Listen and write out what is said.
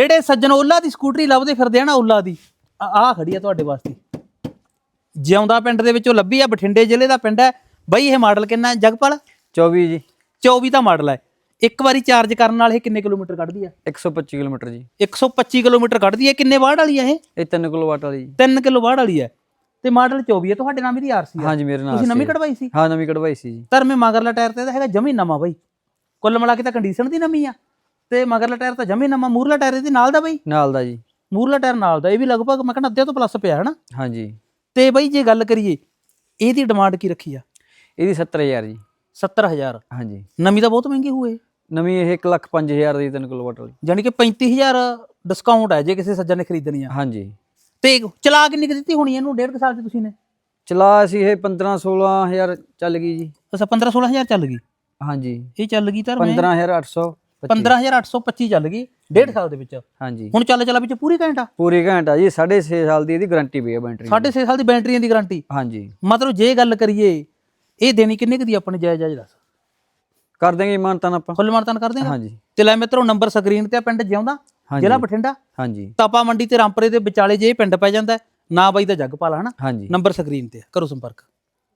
ਜਿਹੜੇ ਸੱਜਣ ਓਲਾ ਦੀ ਸਕੂਟਰੀ ਲੱਭਦੇ ਫਿਰਦੇ ਆ ਨਾ ਓਲਾ ਦੀ ਆ ਖੜੀ ਆ ਤੁਹਾਡੇ ਵਾਸਤੇ। ਜਿਉਂਦਾ ਪਿੰਡ ਦੇ ਵਿੱਚੋਂ ਲੱਭੀ ਆ ਬਠਿੰਡੇ ਜ਼ਿਲ੍ਹੇ ਦਾ ਪਿੰਡ ਹੈ। ਬਈ ਇਹ ਮਾਡਲ ਕਿੰਨਾ ਹੈ? ਜਗਪਾਲ? 24 ਜੀ। 24 ਦਾ ਮਾਡਲ ਹੈ। ਇੱਕ ਵਾਰੀ ਚਾਰਜ ਕਰਨ ਨਾਲ ਇਹ ਕਿੰਨੇ ਕਿਲੋਮੀਟਰ ਕੱਢਦੀ ਆ? 125 ਕਿਲੋਮੀਟਰ ਜੀ। 125 ਕਿਲੋਮੀਟਰ ਕੱਢਦੀ ਹੈ ਕਿੰਨੇ ਵਾਟ ਵਾਲੀ ਆ ਇਹ? ਇਹ 3 ਕਿਲੋਵਾਟ ਵਾਲੀ ਜੀ। 3 ਕਿਲੋ ਵਾਟ ਵਾਲੀ ਹੈ। ਤੇ ਮਾਡਲ 24 ਹੈ। ਤੁਹਾਡੇ ਨਾਮ ਇਹਦੀ ਆਰਸੀ ਹੈ ਹਾਂਜੀ ਮੇਰੇ ਨਾਲ ਤੁਸੀਂ ਨਵੀਂ। ਕਢਵਾਈ ਸੀ? ਹਾਂ ਨਵੀਂ ਕਢਵਾਈ ਸੀ ਜੀ। ਧਰਮੇ ਮਗਰਲਾ ਟਾਇਰ ਤੇ ਇਹਦਾ ਹੈਗਾ ਜਮੀ ਨਵਾਂ ਬਈ। ਕੁੱਲ ਮਿਲਾ ਕੇ ਤਾਂ ਕੰਡੀਸ਼ਨ ਦੀ ਨਵੀਂ ਆ। ਤੇ ਮਗਰਲਾ ਟਾਇਰ ਤਾਂ ਜਮੀ ਨਵਾਂ ਮੂਰਲਾ ਟਾਇਰ ਇਹਦੇ ਨਾਲ ਦਾ ਬਈ? ਨਾਲ ਦਾ ਜੀ। ਮੂਰਲਾ ਟਾਇਰ ਨਾਲ ਦਾ ਇਹ ਵੀ ਲਗਭਗ ਮੈਂ ਕਹਿੰਦਾ ਅੱਧੇ ਤੋਂ ਪਲੱਸ ਪਿਆ ਹਨਾ? ਹਾਂਜੀ। ਤੇ ਬਈ ਜੇ ਗੱਲ ਕਰੀਏ ਇਹਦੀ ਡਿਮਾਂਡ ਕੀ ਰੱਖੀ ਆ? ਇਹਦੀ 70000 ਜੀ। 70000 ਹਾਂਜੀ। ਨਵੀਂ ਤਾਂ ਬਹੁਤ ਮਹਿੰਗੀ ਹੋਏ ਨਵੀਂ ਇਹ 1 ਲੱਖ 5000 ਦੀ 3 ਕਿਲੋਵਾਟ ਵਾਲੀ ਯਾਨੀ ਕਿ 35000 ਡਿਸਕਾਊਂਟ ਹੈ ਜੇ ਕਿਸੇ ਸੱਜਣ ਨੇ ਖਰੀਦਣੀ ਆ। ਹਾਂਜੀ। ਤੇ ਚਲਾ ਕਿੰਨੀ ਕੁ ਦਿੱਤੀ ਹੋਣੀ ਇਹਨੂੰ? ਡੇਢ ਕੁ ਸਾਲ ਚ ਤੁਸੀਂ ਨੇ? ਚਲਾ ਅਸੀਂ ਇਹ 15 16000 ਚੱਲ ਗਈ ਜੀ। ਅੱਛਾ 15 16000 ਚੱਲ ਗਈ? ਹਾਂਜੀ। ਇਹ ਚੱਲ ਗਈ ਧਰਮੇ 15800 15825 ਚੱਲ ਗਈ ਡੇਢ ਸਾਲ ਦੇ ਵਿੱਚ। ਹਾਂਜੀ। ਹੁਣ ਚੱਲ ਚੱਲਾ ਵਿੱਚ ਪੂਰੀ ਘੰਟਾ ਪੂਰੀ ਘੰਟਾ ਜੀ 6.5 ਸਾਲ ਦੀ ਇਹਦੀ ਗਾਰੰਟੀ ਪਈ ਹੈ ਬੈਟਰੀ ਸਾਢੇ ਛੇ ਸਾਲ ਦੀ ਬੈਟਰੀਆਂ ਦੀ ਗਾਰੰਟੀ ਹਾਂਜੀ। ਮਤਲਬ ਜੇ ਗੱਲ ਕਰੀਏ ਇਹ ਦੇਣੀ ਕਿੰਨੇ ਕੁ ਦੀ ਆਪਣੇ ਜਾਇਜ਼ ਜਾਇਜ਼ ਦੱਸ? ਕਰ ਦੇਂਗੇ ਇਮਾਨਤਾਨ ਆਪਾਂ। ਫੁੱਲ ਮਾਨਤਾਨ ਕਰ ਦੇਗਾ ਹਾਂਜੀ। ਤੇ ਲੈ ਮਿੱਤਰੋ ਨੰਬਰ ਸਕਰੀਨ ਤੇ ਪਿੰਡ ਜਿਉਂਦਾ। ਜ਼ਿਲ੍ਹਾ ਬਠਿੰਡਾ। ਹਾਂਜੀ। ਤਾਪਾ ਮੰਡੀ ਤੇ ਰਾਮਪੁਰੇ ਦੇ ਵਿਚਾਲੇ ਜੇ ਪਿੰਡ ਪੈ ਜਾਂਦਾ ਨਾ ਬਾਈ ਦਾ ਜੱਗਪਾਲ ਹਨਾ? ਹਾਂਜੀ। ਨੰਬਰ ਸਕਰੀਨ ਤੇ ਕਰੋ ਸੰਪਰਕ।